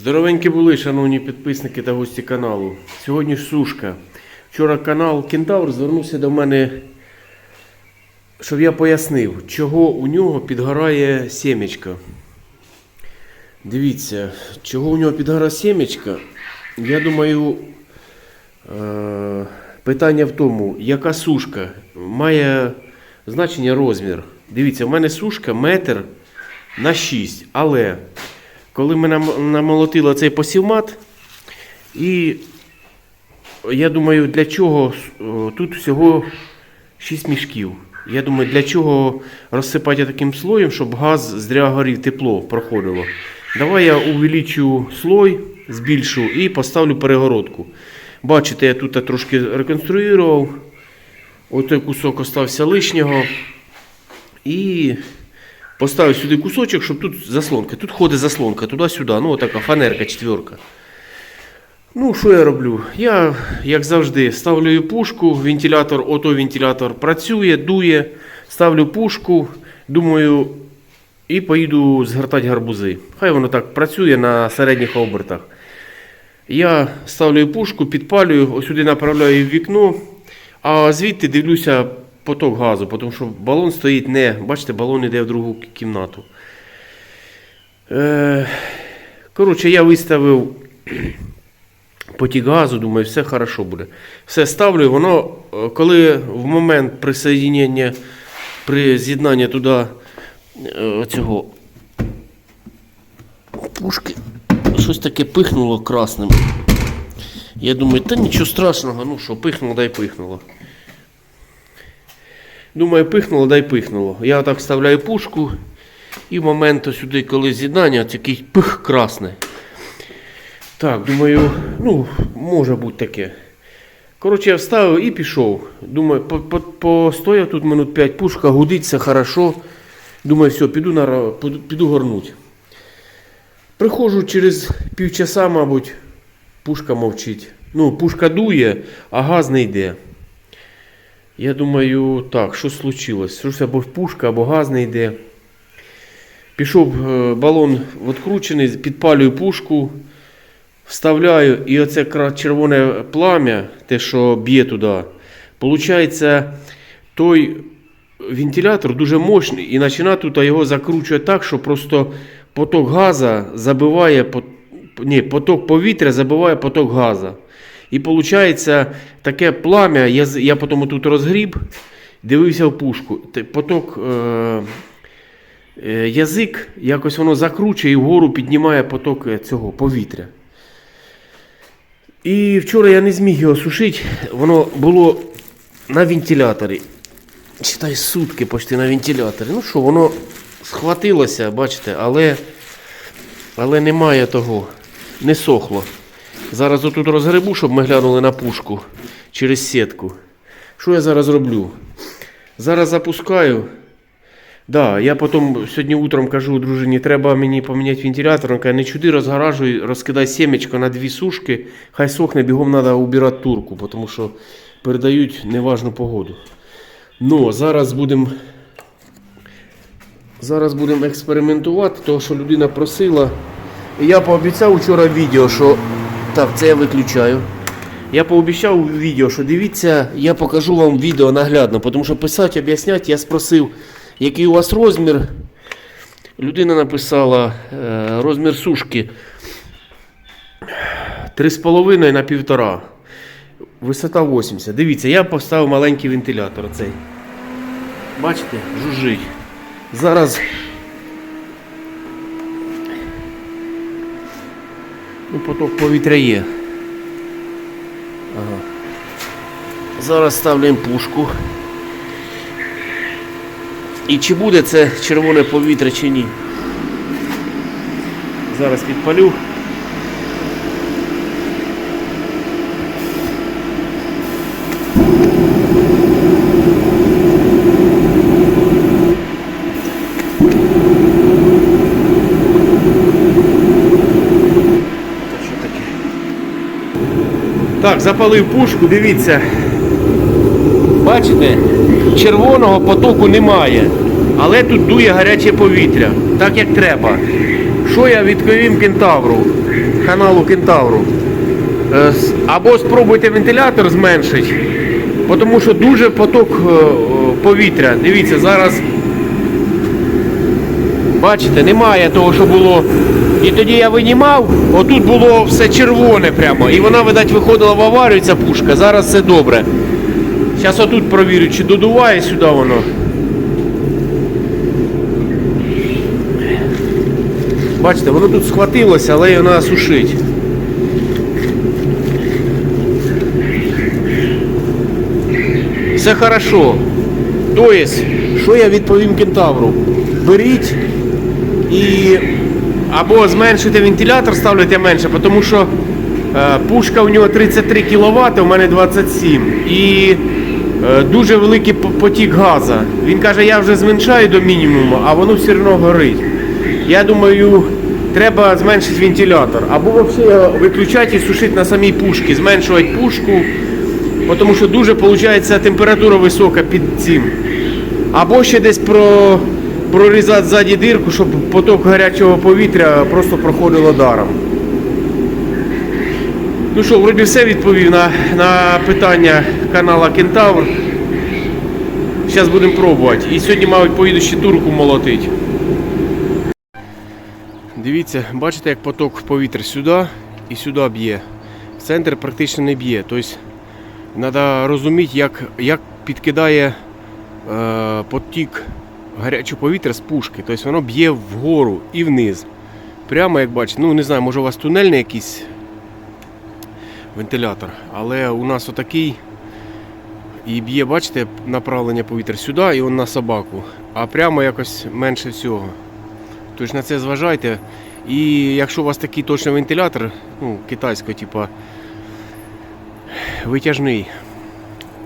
Здоровенькі були, шановні підписники та гості каналу. Сьогодні ж сушка. Вчора канал Кентавр звернувся до мене, щоб я пояснив, чого у нього підгорає сімечка. Дивіться, чого у нього підгорає сімечка. Я думаю, е- питання в тому, яка сушка має значення розмір. Дивіться, в мене сушка метр на 6, але коли ми нам- намолотили цей посівмат, і я думаю, для чого тут всього 6 мішків. Я думаю, для чого розсипати таким слоєм, щоб газ зря горів, тепло проходило. Давай я увеличу слой, збільшу і поставлю перегородку. Бачите, я тут трошки реконструював. Отой кусок остався лишнього. І поставив сюди кусочок, щоб тут заслонка. Тут ходить заслонка туди-сюди. Ну, отака фанерка, четверка. Ну, що я роблю? Я, як завжди, ставлю пушку, вентилятор, ото вентилятор працює, дує, ставлю пушку, думаю, і поїду згортати гарбузи. Хай воно так працює на середніх обертах. Я ставлю пушку, підпалюю, ось сюди направляю в вікно, а звідти дивлюся поток газу, тому що балон стоїть не, бачите, балон йде в другу кімнату. Е, коротше, я виставив потік газу, думаю, все хорошо буде. Все ставлю, воно, е, коли в момент присоединення, при з'єднанні туди е, цього пушки, щось таке пихнуло красним. Я думаю, та нічого страшного, ну що, пихнуло, дай пихнуло. Думаю, пихнуло, дай пихнуло. Я так вставляю пушку, і в момент сюди, коли з'єднання, от якийсь пих красний. Так, думаю, ну, може бути таке. Коротше, я вставив і пішов. Думаю, по- по- постояв тут минут 5, пушка гудить, все хорошо. Думаю, все, піду, на, піду горнуть. Приходжу через півчаса, мабуть, пушка мовчить. Ну, пушка дує, а газ не йде. Я думаю, так, що случилось? Щось або пушка, або газ не йде. Пішов е, балон відкручений, підпалюю пушку, вставляю, і оце червоне плам'я, те, що б'є туди. Получається, той вентилятор дуже мощний і починає тут його закручує так, що просто поток газу забиває, ні, поток повітря забиває поток газу. І виходить таке плам'я, я, я потім тут розгріб, дивився в пушку. Поток, е, е, язик, якось воно закручує і вгору піднімає поток е, цього повітря. І вчора я не зміг його сушити, воно було на вентиляторі. Читай сутки почти на вентиляторі. Ну що, воно схватилося, бачите, але, але немає того, не сохло. Зараз отут розгребу, щоб ми глянули на пушку через сітку. Що я зараз роблю? Зараз запускаю. Да, я потім сьогодні утром кажу дружині, треба мені поміняти вентилятор. Вона каже, не чуди, розгаражуй, розкидай сімечко на дві сушки, хай сохне, бігом треба убирати турку, тому що передають неважну погоду. Ну, зараз будемо зараз будемо експериментувати, тому що людина просила. Я пообіцяв вчора відео, що. Так, це я виключаю. Я пообіцяв у відео, що дивіться, я покажу вам відео наглядно, тому що писати, об'ясняти, я спросив, який у вас розмір. Людина написала е, розмір сушки 3,5 на 1,5. Висота 80. Дивіться, я поставив маленький вентилятор цей. Бачите, жужжить. Зараз. Ну, поток повітря є. Ага. Зараз ставлю пушку. І чи буде це червоне повітря, чи ні. Зараз підпалю. Так, запалив пушку, дивіться. Бачите, червоного потоку немає. Але тут дує гаряче повітря, так як треба. Що я відповім кентавру? каналу Кентавру. Е, Або спробуйте вентилятор зменшити, тому що дуже поток е, повітря. Дивіться, зараз бачите, немає того, що було. І тоді я винімав, отут було все червоне прямо. І вона, видать, виходила в аварію, ця пушка. Зараз все добре. Зараз отут провірю, чи додуває сюди воно. Бачите, воно тут схватилося, але його треба сушити. Все хорошо. Тобто, що я відповім кентавру? Беріть і або зменшуйте вентилятор, ставляйте менше, тому що е, пушка у нього 33 кВт, у мене 27. І е, дуже великий потік газу. Він каже, я вже зменшаю до мінімуму, а воно все одно горить. Я думаю, треба зменшити вентилятор. Або взагалі виключати і сушити на самій пушці, зменшувати пушку, тому що дуже виходить температура висока під цим. Або ще десь про, прорізати ззаді дирку, щоб поток гарячого повітря просто проходило даром. Ну що, вроді все відповів на, на питання канала Кентавр. Зараз будемо пробувати. І сьогодні, мабуть, поїду ще турку молотити. Дивіться, бачите, як поток повітря сюди і сюди б'є. В центр практично не б'є. Тобто треба розуміти, як, як підкидає е, потік гарячого повітря з пушки. Тобто воно б'є вгору і вниз. Прямо як бачите, ну не знаю, може у вас тунельний якийсь вентилятор, але у нас отакий. І б'є, бачите, направлення повітря сюди і он на собаку. А прямо якось менше всього. Тож на це зважайте. І якщо у вас такий точно вентилятор, ну, китайського, типа витяжний,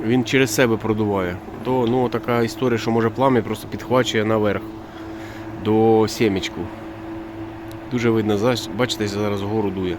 він через себе продуває, то ну, така історія, що може плам'я просто підхвачує наверх до сімечку. Дуже видно, бачите, зараз вгору дує.